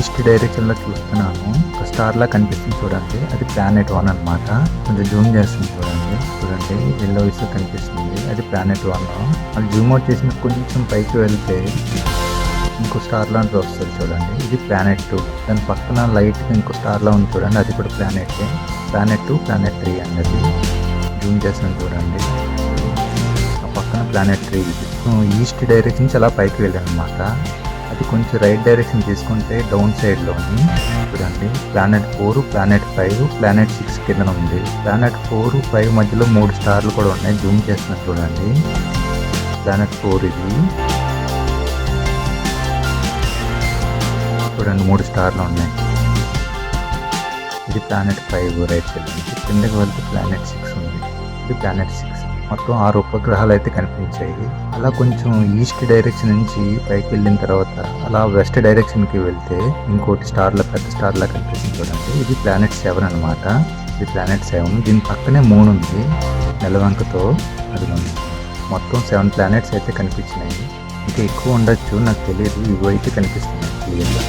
East డైరెక్షన్లో చూస్తున్నాను. ఒక స్టార్ లా కనిపిస్తుంది చూడండి. అది ప్లానెట్ వన్ అన్నమాట. కొంచెం జూమ్ చేస్తుంది చూడండి. చూడండి ఎల్లో ఇస్ కనిపిస్తుంది. అది ప్లానెట్ వన్ అది జూమ్ అవుట్ చేసిన కొంచెం పైకి వెళ్తే ఇంకో స్టార్ లాంటిది వస్తుంది చూడండి. ఇది ప్లానెట్ టూ దాని పక్కన లైట్ ఇంకో స్టార్ లా ఉంది చూడండి. అది కూడా planet planet two planet three అన్నది. జూమ్ చేసాను చూడండి. ఆ పక్కన ప్లానెట్ త్రీ ఈస్ట్ డైరెక్షన్ నుంచి అలా పైకి వెళ్ళాను అనమాట ఇటు కొంచెం రైట్ డైరెక్షన్ తీసుకుంటే డౌన్ సైడ్లోని చూడండి planet four planet five planet six కింద ఉంది. ప్లానెట్ ఫోర్ ఫైవ్ మధ్యలో మూడు స్టార్లు కూడా ఉన్నాయి. జూమ్ చేస్తున్నా చూడండి. ప్లానెట్ ఫోర్ ఇది. చూడండి మూడు స్టార్లు ఉన్నాయి. ఇది ప్లానెట్ ఫైవ్ రైట్ సైడ్ నుంచి కిందకి వెళ్తే ప్లానెట్ సిక్స్ ఉంది. ఇది ప్లానెట్ సిక్స్ మొత్తం ఆరు ఉపగ్రహాలు అయితే కనిపించాయి. అలా కొంచెం ఈస్ట్ డైరెక్షన్ నుంచి పైకి వెళ్ళిన తర్వాత అలా వెస్ట్ డైరెక్షన్కి వెళ్తే ఇంకోటి స్టార్ల పెద్ద స్టార్లా కనిపిస్తుంది చూడండి. ఇది ప్లానెట్ సెవెన్ అన్నమాట. ఇది ప్లానెట్ సెవెన్ దీని పక్కనే మూడు ఉంది. నెలవంకతో అది ఉంది. మొత్తం సెవెన్ ప్లానెట్స్ అయితే కనిపించినాయి. ఇంకా ఎక్కువ ఉండొచ్చు నాకు తెలియదు. ఇవి అయితే కనిపిస్తున్నాయి క్లియర్గా